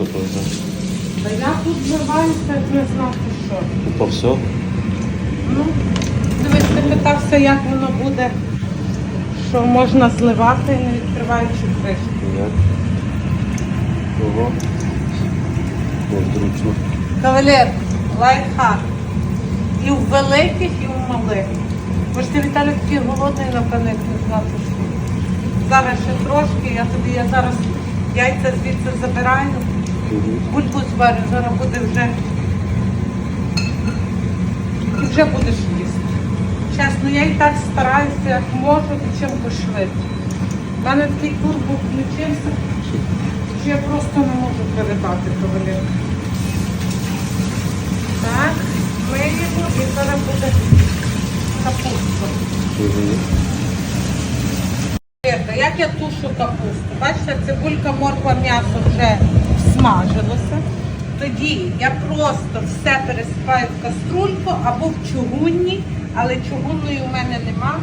Та я тут зливаюся, як не знати що. По все? Ну, дивись, ти питався, як воно буде, що можна зливати, не відкриваючи кришку. Як? Ого. Зручно. Кавалер, лайфхак. І в великих, і в малих. Бо ж ти Віталій такий голодний, напевно, як не знати що. Зараз ще трошки, я тобі я зараз яйця звідси забираю. Бульбу зварю, зараз буде вже. І вже будеш їсти. Чесно, я і так стараюся, як можу, і чим пошвидше. У мене такий турбо включився, що я просто не можу передати кавалер. Так, миємо і зараз буде капуста. Вірка, Як я тушу капусту? Бачите, цибулька, морква, м'ясо вже смажилося. Тоді я просто все пересипаю в каструльку або в чугунні, але чугунної у мене нема.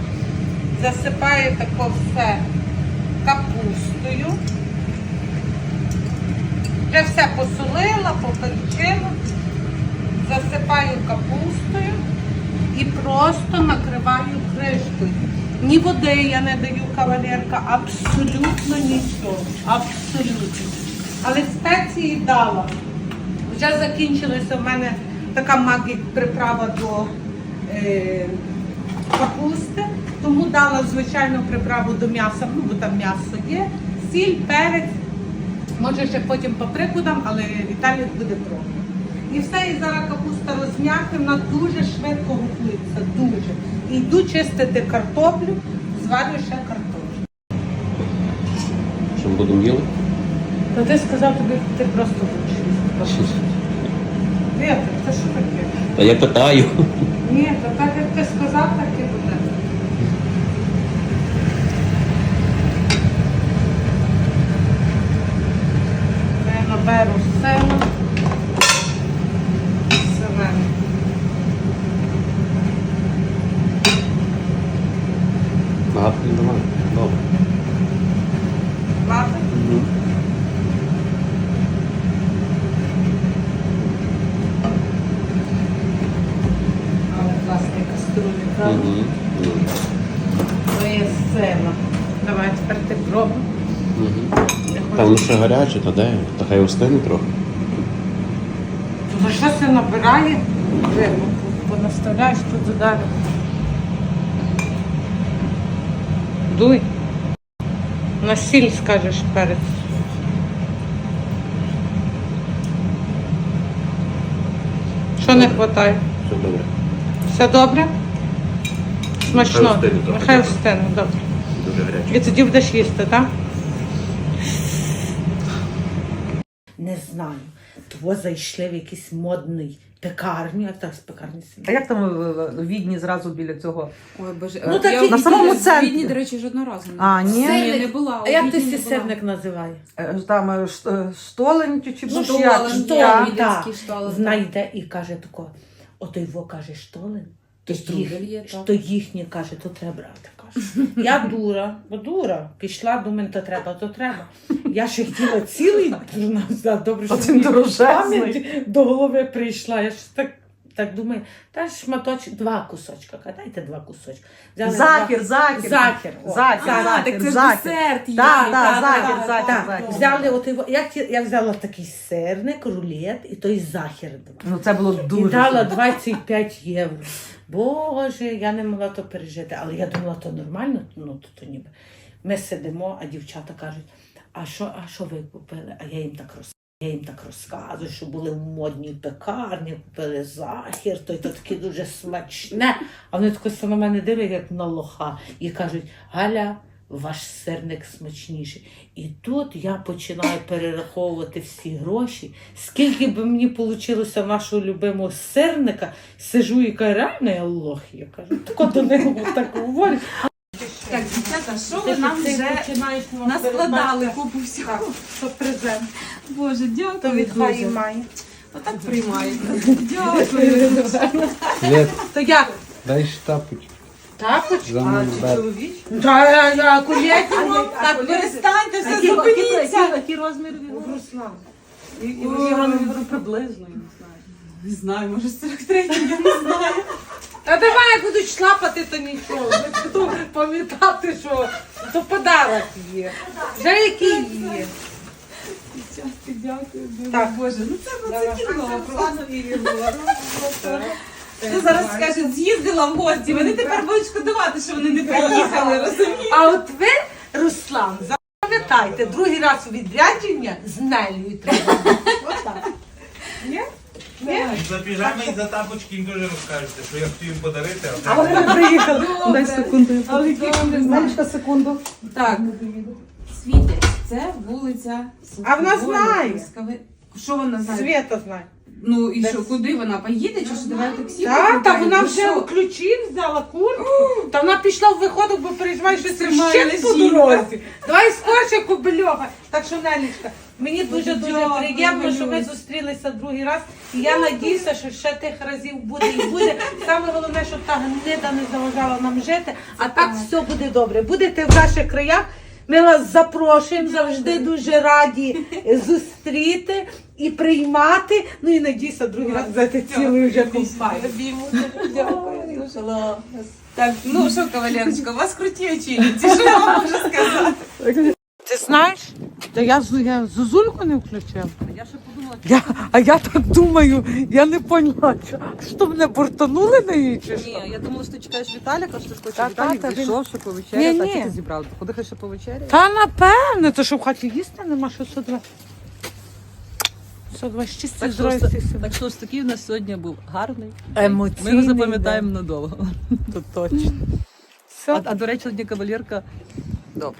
Засипаю тако все капустою. Вже все посолила, поперчила. Засипаю капустою і просто накриваю кришкою. Ні води я не даю кавалерка, абсолютно нічого. Абсолютно. Але спеції дала. Вже закінчилася в мене така магік приправа до е, капусти, тому дала звичайну приправу до м'яса, ну бо там м'ясо є, сіль, перець. Може ще потім паприку дам, але Віталій буде пробувати. І все, і зараз капуста розм'яти, вона дуже швидко. Чистити картоплю, зварю ще картоплю. Що ми будемо їли? Та ти сказав тобі, ти просто будеш їсти. Вітер, це що таке? Та я питаю. Ні, то так як ти сказав, так і буде. Я наберу сено. Семен. Багато не давай. Добре. Хватить? Угу. Але класний каструлі, правда? Угу. Моє сено. Давай тепер ти пробуй. Угу. Я Та хочу- воно ще гаряче, та де? Та хай остине трохи. За що це набирає? Рибу понаставляєш тут далі. Дуй. На сіль скажеш перець. Що не вистачає? Все добре. Все добре? Смачно. Нехай встане, добре. Дуже гаряче. І тоді будеш їсти, так? Не знаю. Того зайшли в якийсь модний пекарню, як так з пекарні А як там е, в Відні зразу біля цього? Ой, боже, Ну, Е, так я і- на самому центрі. В Відні, до речі, жодного разу не А, ні? Ні, не була. А як ти Відні сі не була. сирник називає? Е, Там е, ш- е, штолень чи чи Ну, буш штолен, як? Так. віденський Знайде і каже тако, ото його каже штолен. То, То штрудель їх, так. то їхнє каже, то треба брати. Я дура, бо дура. Пішла, думаю, то треба, то треба. Я ще хотіла цілий добре, що Оцим мені дорожезний. пам'ять до голови прийшла. Я ж так, так думаю, та шматочок, два кусочка. Дайте два кусочка. Взяли Захір, два- захір. Захір. О, Захір, А, захір, так це захір. десерт є. Так, так, так, захір, так, захір, так. захір. Взяли от його, я, ті- я взяла такий сирник, рулет і той захір. два. Ну це було І дуже. дала смачно. 25 євро. Боже, я не могла то пережити, але я думала, то нормально, ну то, то ніби. Ми сидимо, а дівчата кажуть, а що, а що ви купили? А я їм так роз... Я їм так розказую, що були в модній пекарні, купили захір, то й то таке дуже смачне. А вони тако на мене дивляться, як на лоха, і кажуть, Галя, ваш сирник смачніший. І тут я починаю перераховувати всі гроші. Скільки би мені вийшло нашого любимого сирника, сижу і кажу, реально я лох. Я кажу, тако до нього так говорю. Так, дівчата, що ви нам вже наскладали купу всього? Що презент, Боже, то дякую від хай дуже. має. Отак приймаєте. Дякую. Нет, То як? дай штапочку. Тапочки? За мною бер. Та я, я кулетні Так, перестаньте все, зупиніться. розмір Руслан? І, і я приблизно, я не знаю. Не знаю, може 43, я не знаю. Та давай як будуть шлапати, то нічого. Ми буду пам'ятати, що то подарок є. Вже який є. Дякую. Так. Боже, ну це, ну, Давай. це кіно. Ти зараз скажеш, з'їздила в гості, вони тепер будуть шкодувати, що вони не приїхали, розумієш? А от ви, Руслан, запам'ятайте, другий раз у відрядження з Нелею треба. За піжами і за тапочки їм дуже розкажете, що я хотів їм подарити, а А вони приїхали. Дай секунду. Але які Малечка, секунду. Так, Світець, це вулиця А вона знає. Ласкави- Що вона знає? Свята знає. Ну і що, куди вона поїде? Чи що давай таксі? Так, та викликаємо? вона Ну, вже що? ключі взяла куртку. Та вона пішла в виходок, бо переживає, що це Тримає ще по жінка. дорозі. Давай скорше кобельога. Так що, Нелічка, мені дуже дуже дякую, приємно, що ми зустрілися другий раз. І я надіюся, що ще тих разів буде і буде. Саме головне, щоб та гнида не заважала нам жити. А так все буде добре. Будете в наших краях. Ми вас запрошуємо, завжди дуже раді зустріти і приймати. Ну і надіюся, другий раз взяти цілий вже компанію. Дякую, дуже. Так, ну що, кавалерочка, у вас круті очільниці, що я вам можу сказати? Ти знаєш, та я, я зозульку не включила. Я ще подумала, Я, а я так думаю, я не поняла, що, що мене бортанули на її чи що? ні, я думала, що ти чекаєш Віталіка, що ти хочеш Та, Віталік та, та, прийшов, що повечеряв, Ні, та ні. ти зібрав? Ходи хай ще повечеряє. Та напевне, то що в хаті їсти нема, що 102. 126 Так що, всіх так що ж такий у нас сьогодні був гарний. Емоційний Ми його запам'ятаємо надовго. То точно. А, Все, а до речі, сьогодні кавалерка. Добре.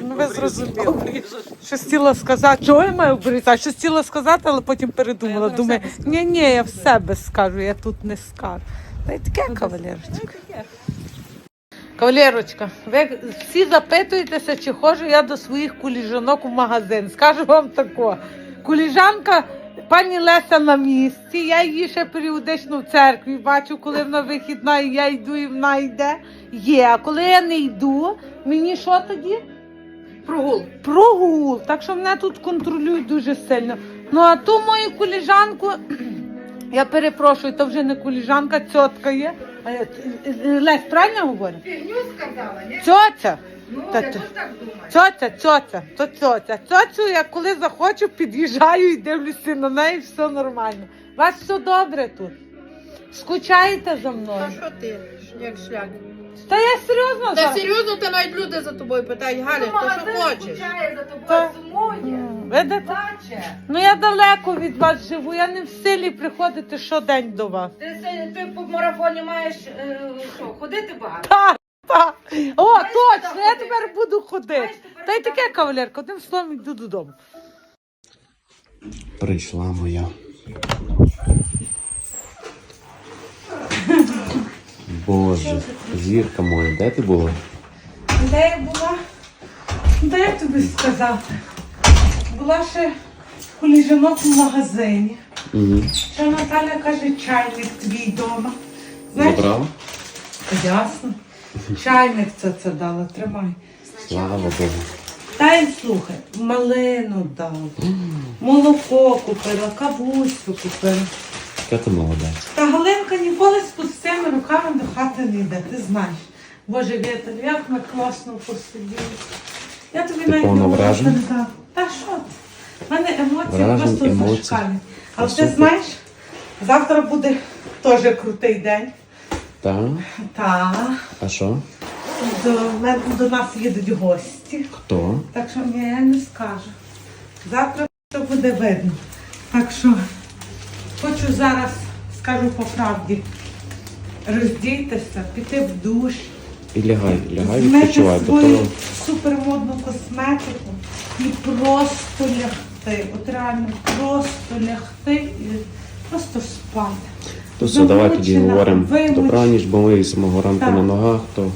ну ви зрозуміли. Щось хотіла сказати, чого я маю обрізати? Щось хотіла сказати, але потім передумала. Та я Думаю, зараз себе ні, ні, я в себе скажу, я тут не скажу. Та й таке кавалерочка. Кавалерочка, ви всі запитуєтеся, чи ходжу я до своїх куліжанок у магазин. Скажу вам тако. Куліжанка пані Леся на місці. Я її ще періодично в церкві бачу, коли вона вихідна, і я йду і вона йде. Є. А коли я не йду, мені що тоді? Прогул. Прогул. Так що мене тут контролюють дуже сильно. Ну а ту мою куліжанку, я перепрошую, то вже не куліжанка, цьотка є. А я- Лесь, правильно говорю? Цьоця. Та, та. Цьоця, цьоця, то цьоця. Цьоцю я коли захочу, під'їжджаю і дивлюся на неї, все нормально. У вас все добре тут. Скучаєте за мною? А що ти, як шлях? Та я серйозно Та зараз. серйозно, та навіть люди за тобою питають, Галя, ти що хочеш? Та- Видите? Ну я далеко від вас живу, я не в силі приходити щодень до вас. Ти, се- ти по марафоні маєш е, що, ходити багато? Так, так. О, Знаєш, точно, я тепер буду ходити. Знаєш, тепер Та й таке кавалерка, одним словом йду додому. Прийшла моя. Боже, зірка моя, де ти була? Де я була? Де я тобі сказати? Була ще коліжанок в магазині. Угу. Що Наталя каже, чайник твій вдома. Знаєш, Забрала? ясно. Чайник це це дала, тримай. Слава Богу. Та й слухай, малину дала, молоко купила, кавуську купила. Яка ти молодець. Та Галинка ніколи з пустими руками до хати не йде, ти знаєш. Боже, Віталь, як ми класно посиділи. Я тобі навіть не можу передати. Та що ти? У мене емоції Вражень, просто емоцій. зашкалі. Але ти знаєш, завтра буде теж крутий день. Та? Та А що? до, мен- до нас їдуть гості. Хто? Так що ні, я не скажу. Завтра все буде видно. Так що хочу зараз, скажу по правді, роздійтеся, піти в душ, І лягай, лягай, змити відпочивай, бо свою то супермодну косметику і просто лягти. От реально просто лягти і просто спати. То все, давай тоді говоримо добраніч, бо ми з самого ранку Так. на ногах, то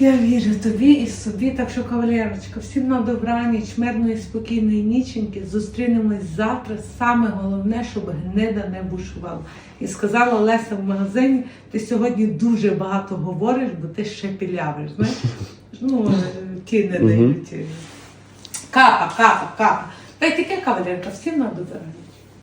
Я вірю тобі і собі, так що, кавалерочка, всім на добраніч, мирної, спокійної ніченьки. Зустрінемось завтра. Саме головне, щоб гнида не бушувала. І сказала Леся в магазині, ти сьогодні дуже багато говориш, бо ти ще пілявиш. Знаєш? Ну, е, ті не дають. Капа, капа, капа. Та й таке кавалерка, всім треба зараз.